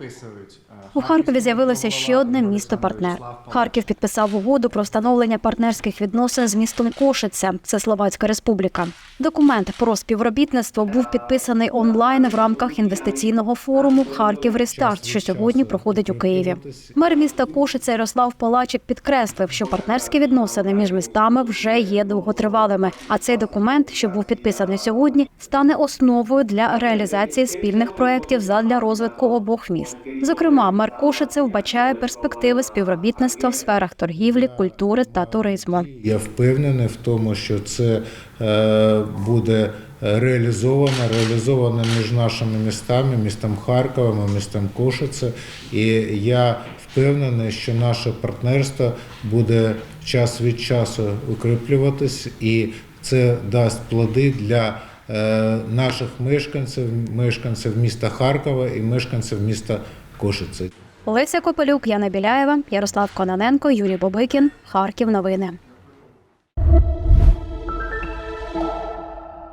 е, У Харкові з'явилося ще одне місто-партнер. Харків підписав угоду про встановлення партнерських відносин з містом Кошиця. Це Словацька Республіка. Документ про співробітництво був підписаний онлайн в рамках інвестиційного форуму Харків Рестарт, що сьогодні проходить у Києві. Мер міста Кошиця Ярослав Палачик підкреслив, що партнерські відносини між містами вже є довготривалими. А цей документ, що був підписаний сьогодні, стане основою для реалізації спільних проєктів задля розвитку обох міст. Зокрема, мер Кошице вбачає перспективи співробітництва в сферах торгівлі, культури та туризму. Я впевнений в тому, що це е, буде реалізовано, реалізовано між нашими містами, містом Харковом містом Кошице. І я впевнений, що наше партнерство буде час від часу укріплюватись, і це дасть плоди для наших мешканців, мешканців міста Харкова і мешканців міста Кошиці. Олеся Копелюк, Яна Біляєва, Ярослав Кононенко, Юрій Бобикін. Харків. Новини.